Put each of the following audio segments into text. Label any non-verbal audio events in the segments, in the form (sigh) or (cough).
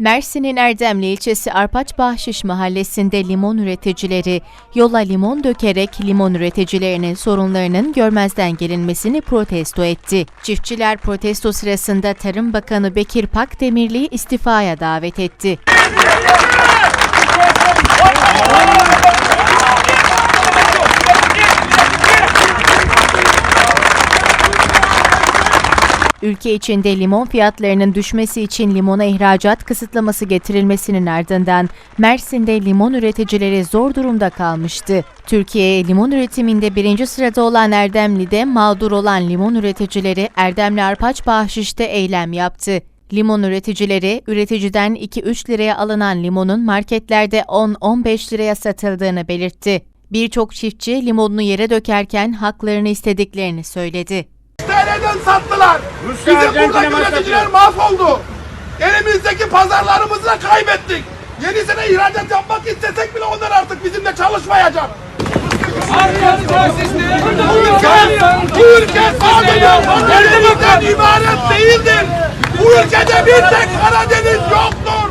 Mersin'in Erdemli ilçesi Arpaç Bahşiş mahallesinde limon üreticileri yola limon dökerek limon üreticilerinin sorunlarının görmezden gelinmesini protesto etti. Çiftçiler protesto sırasında Tarım Bakanı Bekir Pakdemirli'yi istifaya davet etti. (laughs) Ülke içinde limon fiyatlarının düşmesi için limona ihracat kısıtlaması getirilmesinin ardından Mersin'de limon üreticileri zor durumda kalmıştı. Türkiye limon üretiminde birinci sırada olan Erdemli'de mağdur olan limon üreticileri Erdemli Arpaç Bahşiş'te eylem yaptı. Limon üreticileri üreticiden 2-3 liraya alınan limonun marketlerde 10-15 liraya satıldığını belirtti. Birçok çiftçi limonunu yere dökerken haklarını istediklerini söyledi. TL'den sattılar. Bizim buradaki üreticiler mahvoldu. Elimizdeki pazarlarımızı da kaybettik. Yenisine ihracat yapmak istesek bile onlar artık bizimle çalışmayacak. Bu ülke, bu ülke sadece Karadeniz'den ibaret değildir. Bu ülkede bir tek Karadeniz yoktur.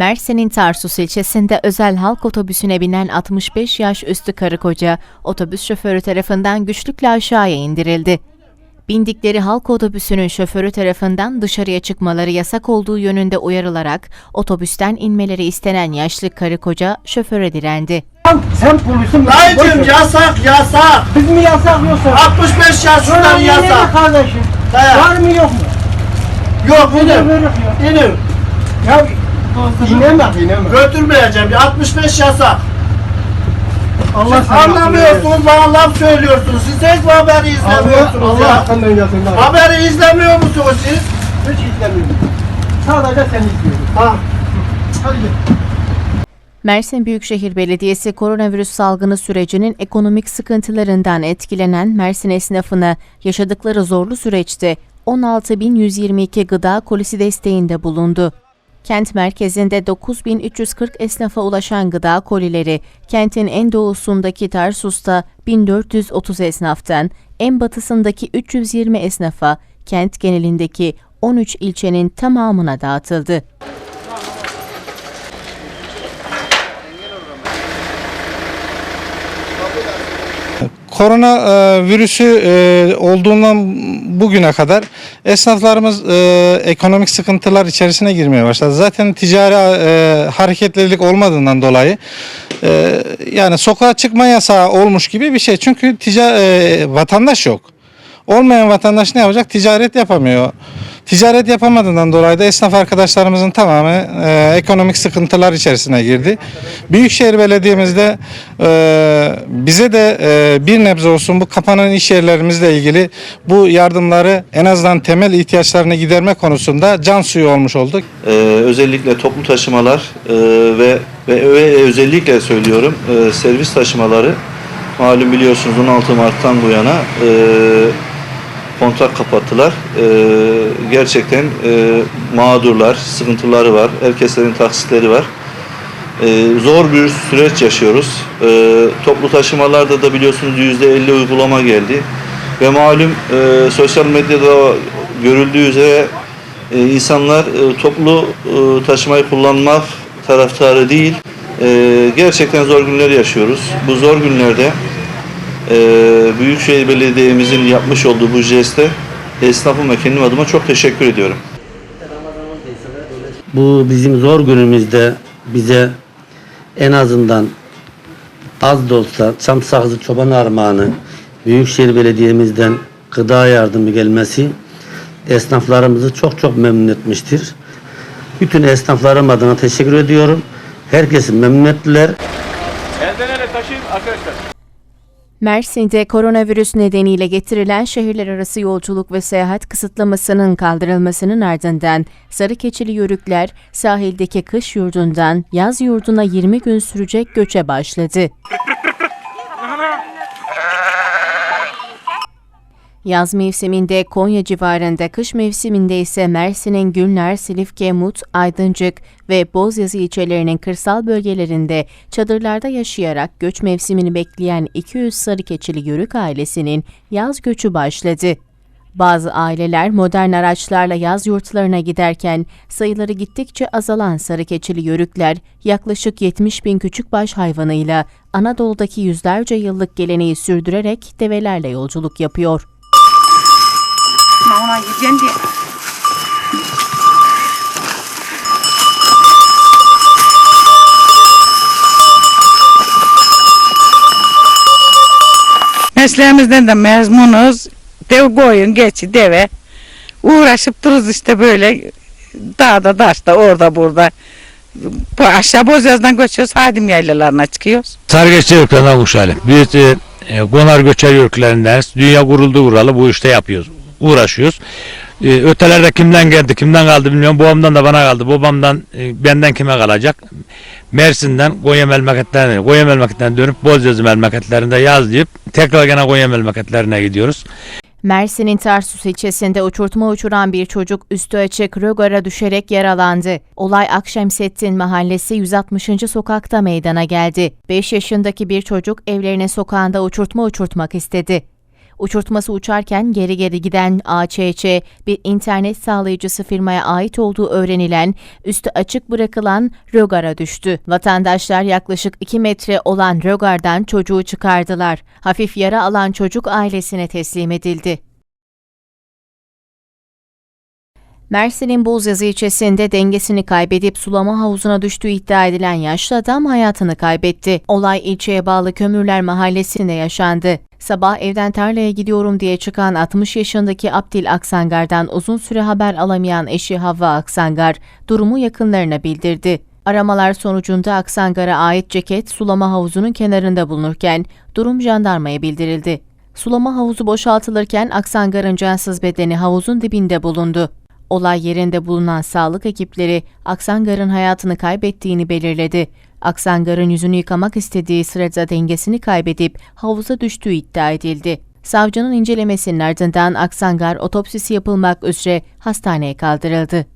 Mersin'in Tarsus ilçesinde özel halk otobüsüne binen 65 yaş üstü karı koca otobüs şoförü tarafından güçlükle aşağıya indirildi. Bindikleri halk otobüsünün şoförü tarafından dışarıya çıkmaları yasak olduğu yönünde uyarılarak otobüsten inmeleri istenen yaşlı karı koca şoföre direndi. Sen polisin mi? Dayıcım yasak yasak. Biz mi yasaklıyorsun? 65 yaş Şuna şundan yasak. kardeşim. He. Var mı yok mu? Yok böyle ya? İnim. Ya ineme ineme. Götürmeyeceğim. 65 yasak. Allah Siz anlamıyorsunuz bana laf söylüyorsunuz. Siz hiç mi haberi Allah, izlemiyorsunuz Allah ya? lan. Haberi izlemiyor musunuz siz? Hiç izlemiyorum. Sadece seni izliyorum. Ha. Hadi gel. Mersin Büyükşehir Belediyesi koronavirüs salgını sürecinin ekonomik sıkıntılarından etkilenen Mersin esnafına yaşadıkları zorlu süreçte 16.122 gıda kolisi desteğinde bulundu. Kent merkezinde 9340 esnafa ulaşan gıda kolileri, kentin en doğusundaki Tarsus'ta 1430 esnaftan, en batısındaki 320 esnafa, kent genelindeki 13 ilçenin tamamına dağıtıldı. Korona e, virüsü e, olduğundan bugüne kadar esnaflarımız e, ekonomik sıkıntılar içerisine girmeye başladı. Zaten ticari e, hareketlilik olmadığından dolayı e, yani sokağa çıkma yasağı olmuş gibi bir şey. Çünkü tica, e, vatandaş yok. Olmayan vatandaş ne yapacak? Ticaret yapamıyor. Ticaret yapamadığından dolayı da esnaf arkadaşlarımızın tamamı e, ekonomik sıkıntılar içerisine girdi. Büyükşehir Belediye'mizde e, bize de e, bir nebze olsun bu kapanan iş yerlerimizle ilgili bu yardımları en azından temel ihtiyaçlarını giderme konusunda can suyu olmuş olduk. Ee, özellikle toplu taşımalar e, ve, ve özellikle söylüyorum e, servis taşımaları malum biliyorsunuz 16 Mart'tan bu yana e, kontrak kapattılar. E, gerçekten e, mağdurlar, sıkıntıları var. Herkeslerin taksitleri var. E, zor bir süreç yaşıyoruz. E, toplu taşımalarda da biliyorsunuz %50 uygulama geldi. Ve malum e, sosyal medyada görüldüğü üzere e, insanlar e, toplu e, taşımayı kullanmak taraftarı değil. E, gerçekten zor günler yaşıyoruz. Bu zor günlerde e, Büyükşehir Belediye'mizin yapmış olduğu bu jeste esnafım ve kendim adıma çok teşekkür ediyorum. Bu bizim zor günümüzde bize en azından az da olsa çam sakızı çoban armağanı Büyükşehir Belediye'mizden gıda yardımı gelmesi esnaflarımızı çok çok memnun etmiştir. Bütün esnaflarım adına teşekkür ediyorum. Herkesi memnun ettiler. Mersin'de koronavirüs nedeniyle getirilen şehirler arası yolculuk ve seyahat kısıtlamasının kaldırılmasının ardından Sarıkeçili Yörükler sahildeki kış yurdundan yaz yurduna 20 gün sürecek göçe başladı. Yaz mevsiminde Konya civarında, kış mevsiminde ise Mersin'in Gülnar, Silifke, Mut, Aydıncık ve Bozyazı ilçelerinin kırsal bölgelerinde çadırlarda yaşayarak göç mevsimini bekleyen 200 Sarıkeçili Yörük ailesinin yaz göçü başladı. Bazı aileler modern araçlarla yaz yurtlarına giderken sayıları gittikçe azalan sarıkeçili yörükler yaklaşık 70 bin küçükbaş hayvanıyla Anadolu'daki yüzlerce yıllık geleneği sürdürerek develerle yolculuk yapıyor. Mama yiyeceksin diye. Mesleğimizden de memnunuz. Dev koyun, geçi, deve. Uğraşıp dururuz işte böyle dağda, taşta, orada, burada. Bu aşağı Bozyaz'dan göçüyoruz, Hadim yaylalarına çıkıyoruz. Sargeç yörüklerinden kuşalı. Biz e, e, Gonar Göçer yörüklerinden dünya kuruldu kuralı bu işte yapıyoruz. Uğraşıyoruz. E, ötelerde kimden geldi, kimden kaldı bilmiyorum. Babamdan da bana kaldı. Babamdan e, benden kime kalacak? Mersin'den Konya memleketlerine, Konya memleketlerinden dönüp Bozyazı memleketlerinde yazlayıp tekrar gene Konya memleketlerine gidiyoruz. Mersin'in Tarsus ilçesinde uçurtma uçuran bir çocuk üstü açık rögara düşerek yaralandı. Olay Akşemsettin Mahallesi 160. sokakta meydana geldi. 5 yaşındaki bir çocuk evlerinin sokağında uçurtma uçurtmak istedi. Uçurtması uçarken geri geri giden AÇÇ bir internet sağlayıcısı firmaya ait olduğu öğrenilen üstü açık bırakılan rögara düştü. Vatandaşlar yaklaşık 2 metre olan rögardan çocuğu çıkardılar. Hafif yara alan çocuk ailesine teslim edildi. Mersin'in Bozyazı ilçesinde dengesini kaybedip sulama havuzuna düştüğü iddia edilen yaşlı adam hayatını kaybetti. Olay ilçeye bağlı Kömürler Mahallesi'nde yaşandı. Sabah evden tarlaya gidiyorum diye çıkan 60 yaşındaki Abdil Aksangar'dan uzun süre haber alamayan eşi Havva Aksangar durumu yakınlarına bildirdi. Aramalar sonucunda Aksangar'a ait ceket sulama havuzunun kenarında bulunurken durum jandarmaya bildirildi. Sulama havuzu boşaltılırken Aksangar'ın cansız bedeni havuzun dibinde bulundu. Olay yerinde bulunan sağlık ekipleri Aksangar'ın hayatını kaybettiğini belirledi. Aksangar'ın yüzünü yıkamak istediği sırada dengesini kaybedip havuza düştüğü iddia edildi. Savcının incelemesinin ardından Aksangar otopsisi yapılmak üzere hastaneye kaldırıldı.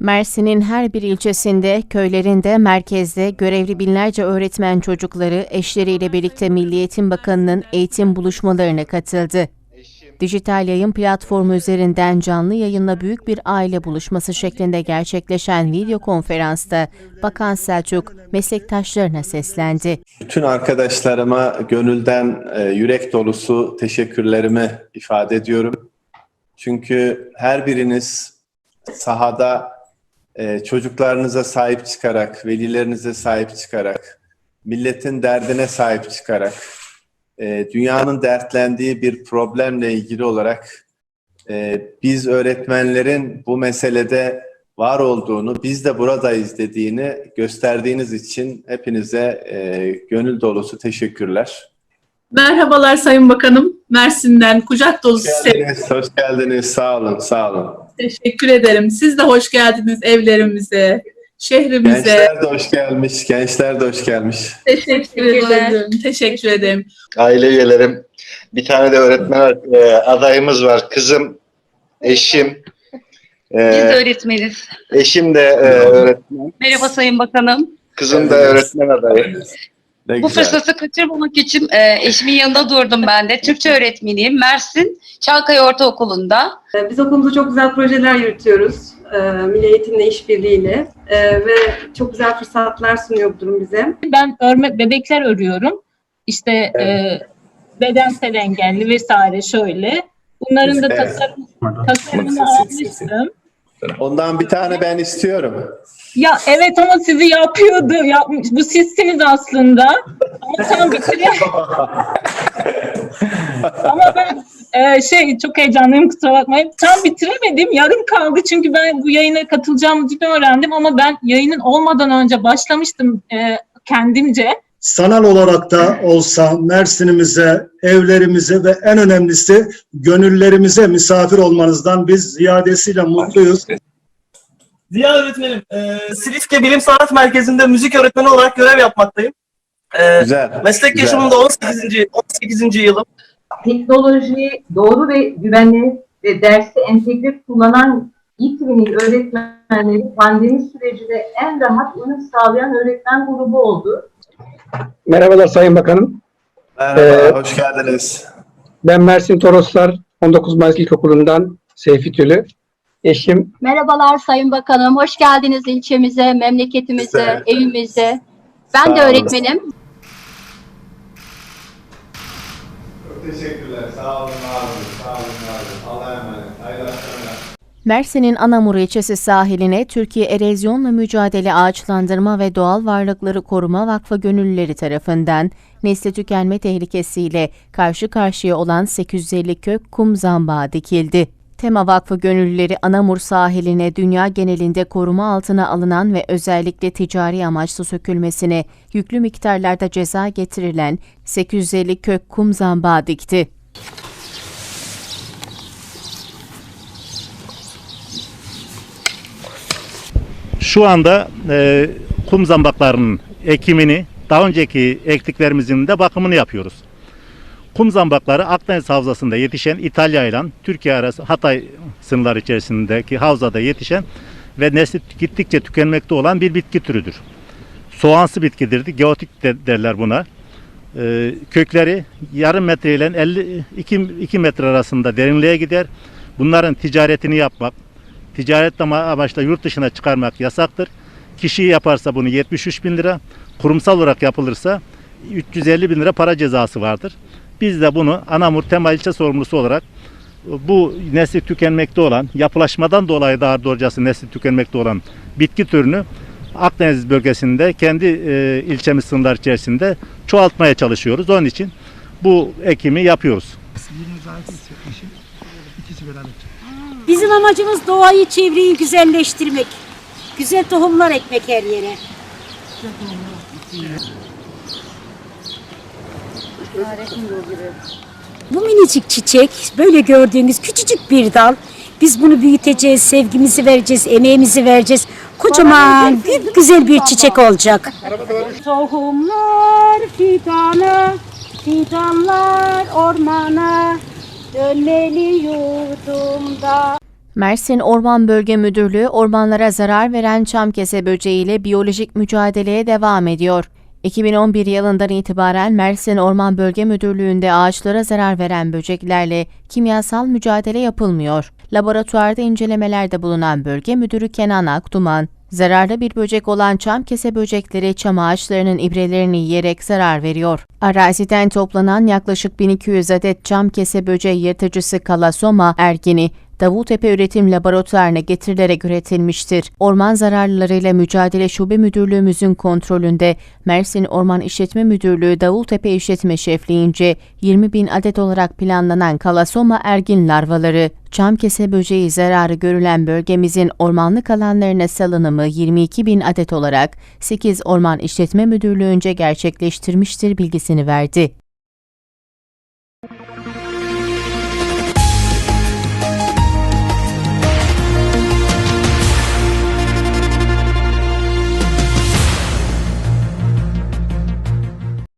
Mersin'in her bir ilçesinde, köylerinde, merkezde görevli binlerce öğretmen çocukları eşleriyle birlikte Milli Eğitim Bakanı'nın eğitim buluşmalarına katıldı. Dijital yayın platformu üzerinden canlı yayınla büyük bir aile buluşması şeklinde gerçekleşen video konferansta Bakan Selçuk meslektaşlarına seslendi. Bütün arkadaşlarıma gönülden e, yürek dolusu teşekkürlerimi ifade ediyorum. Çünkü her biriniz sahada e, çocuklarınıza sahip çıkarak, velilerinize sahip çıkarak, milletin derdine sahip çıkarak, e, dünyanın dertlendiği bir problemle ilgili olarak e, biz öğretmenlerin bu meselede var olduğunu, biz de buradayız dediğini gösterdiğiniz için hepinize e, gönül dolusu teşekkürler. Merhabalar Sayın Bakanım. Mersin'den kucak dolusu Hoş geldiniz, hoş geldiniz. Sağ olun, sağ olun. Teşekkür ederim. Siz de hoş geldiniz evlerimize, şehrimize. Gençler de hoş gelmiş, gençler de hoş gelmiş. Teşekkür ederim. Teşekkür ederim. aile üyelerim. Bir tane de öğretmen e, adayımız var. Kızım, eşim. Biz E, de öğretmeniz. eşim de e, öğretmen. Merhaba Sayın Bakanım. Kızım da öğretmen adayı. Ne Bu güzel. fırsatı kaçırmamak için e, eşimin yanında durdum ben de. Türkçe öğretmeniyim. Mersin Çankaya Ortaokulu'nda. Ee, Biz okulumuzda çok güzel projeler yürütüyoruz. E, Milli Eğitim'le işbirliğiyle E, ve çok güzel fırsatlar sunuyor bu durum bize. Ben örme bebekler örüyorum. İşte e, bedensel engelli vesaire şöyle. Bunların da Evet. tasarım, tasarımını almıştım. Ondan bir tane ben istiyorum. Ya evet ama sizi yapıyordu. Yapmış. Bu sizsiniz aslında. Ama tam bitiremedim. (laughs) ama ben e, şey çok heyecanlıyım kusura bakmayın. Tam bitiremedim. Yarım kaldı çünkü ben bu yayına katılacağımı dün öğrendim ama ben yayının olmadan önce başlamıştım e, kendimce. Sanal olarak da olsa Mersin'imize, evlerimize ve en önemlisi gönüllerimize misafir olmanızdan biz ziyadesiyle mutluyuz. Ziya öğretmenim, e, Silifke Bilim Sanat Merkezi'nde müzik öğretmeni olarak görev yapmaktayım. E, Güzel. meslek güzel. yaşamımda 18. 18. yılım. teknolojiyi doğru ve güvenli ve dersi entegre kullanan İTÜ'nün öğretmenleri pandemi sürecinde en rahat uyum sağlayan öğretmen grubu oldu. Merhabalar Sayın Bakanım. Merhaba, Ee, hoş geldiniz. Ben Mersin Toroslar 19 Mayıs İlkokulu'ndan Seyfi Tülü. Eşim Merhabalar Sayın Bakanım, hoş geldiniz ilçemize, memleketimize, Güzel. evimize. Sağ Ben de olun. öğretmenim. Teşekkürler. Sağ olun abi. Sağ olun abi. Allah'a emanet. Hayırlı akşamlar. Mersin'in Anamur ilçesi sahiline Türkiye Erozyonla Mücadele Ağaçlandırma ve Doğal Varlıkları Koruma Vakfı gönüllüleri tarafından nesli tükenme tehlikesiyle karşı karşıya olan 850 kök kum zambağı dikildi. Tema Vakfı gönüllüleri Anamur sahiline dünya genelinde koruma altına alınan ve özellikle ticari amaçlı sökülmesine yüklü miktarlarda ceza getirilen 850 kök kum zambağı dikti. Şu anda e, kum zambaklarının ekimini, daha önceki ektiklerimizin de bakımını yapıyoruz. Kum zambakları Akdeniz Havzası'nda yetişen İtalya ile Türkiye arası Hatay sınırları içerisindeki havzada yetişen ve nesli gittikçe tükenmekte olan bir bitki türüdür. Soğansı bitkidir. Geotik de derler buna. E, kökleri yarım metre ile 52 2 metre arasında derinliğe gider. Bunların ticaretini yapmak, ticaret ama- amaçla yurt dışına çıkarmak yasaktır. Kişi yaparsa bunu 73 bin lira, kurumsal olarak yapılırsa 350 bin lira para cezası vardır. Biz de bunu Anamur Tema ilçe sorumlusu olarak bu nesli tükenmekte olan, yapılaşmadan dolayı daha doğrusu nesli tükenmekte olan bitki türünü Akdeniz bölgesinde kendi e, ilçemiz sınırlar içerisinde çoğaltmaya çalışıyoruz. Onun için bu ekimi yapıyoruz. Bizim amacımız doğayı, çevreyi güzelleştirmek. Güzel tohumlar ekmek her yere. Bu minicik çiçek, böyle gördüğünüz küçücük bir dal. Biz bunu büyüteceğiz, sevgimizi vereceğiz, emeğimizi vereceğiz. Kocaman, büyük, güzel bir çiçek olacak. Tohumlar fidana, fidanlar ormana, dönmeli yurdumda. Mersin Orman Bölge Müdürlüğü ormanlara zarar veren çamkese böceğiyle biyolojik mücadeleye devam ediyor. 2011 yılından itibaren Mersin Orman Bölge Müdürlüğü'nde ağaçlara zarar veren böceklerle kimyasal mücadele yapılmıyor. Laboratuvarda incelemelerde bulunan bölge müdürü Kenan Akduman, zararlı bir böcek olan çamkese böcekleri çam ağaçlarının ibrelerini yiyerek zarar veriyor. Araziden toplanan yaklaşık 1200 adet çamkese böceği yırtıcısı Kalasoma ergini Davultepe Üretim Laboratuvarına getirilerek üretilmiştir. Orman zararlılarıyla mücadele şube müdürlüğümüzün kontrolünde Mersin Orman İşletme Müdürlüğü Davultepe İşletme Şefliğince 20 bin adet olarak planlanan kalasoma ergin larvaları, çam kese böceği zararı görülen bölgemizin ormanlık alanlarına salınımı 22 bin adet olarak 8 Orman İşletme Müdürlüğü'nce gerçekleştirmiştir bilgisini verdi.